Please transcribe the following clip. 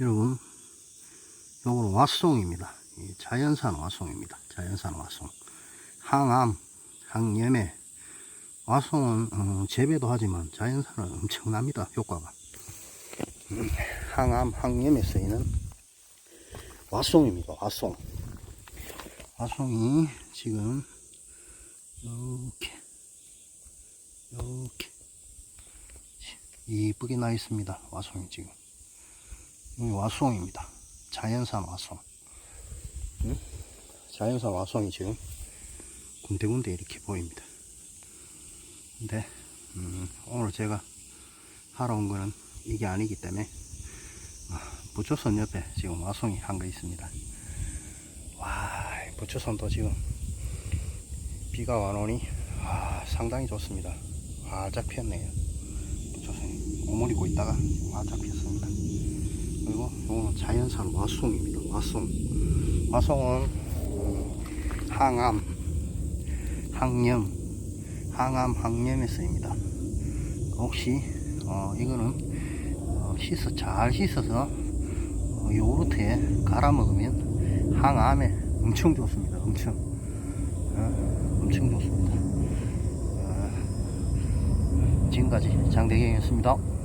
여러분, 요거는 왓송입니다. 이 자연산 왓송입니다. 자연산 왓송. 항암, 항염에, 왓송은 어, 재배도 하지만 자연산은 엄청납니다. 효과가. 음, 항암, 항염에 쓰이는 왓송입니다. 왓송. 왓송이 지금 이렇게 이렇게 이쁘게 나 있습니다. 왓송이 지금. 와송입니다. 자연산 와송. 응? 자연산 와송이 지금 군데군데 이렇게 보입니다. 근데 음, 오늘 제가 하러 온 거는 이게 아니기 때문에 아, 부초선 옆에 지금 와송이 한 거 있습니다. 와, 이 부초선도 지금 비가 와노니 아, 상당히 좋습니다. 활짝 피었네요. 부초선이 오므리고 있다가 활짝 피었습니다. 그리고 이거는 자연산 와송입니다. 와송. 와송은 항암, 항염, 항암, 항염에 쓰입니다. 혹시 어, 이거는 어, 씻어 잘 씻어서 어, 요구르트에 갈아 먹으면 항암에 엄청 좋습니다. 엄청 어, 엄청 좋습니다. 어, 지금까지 장대경이었습니다.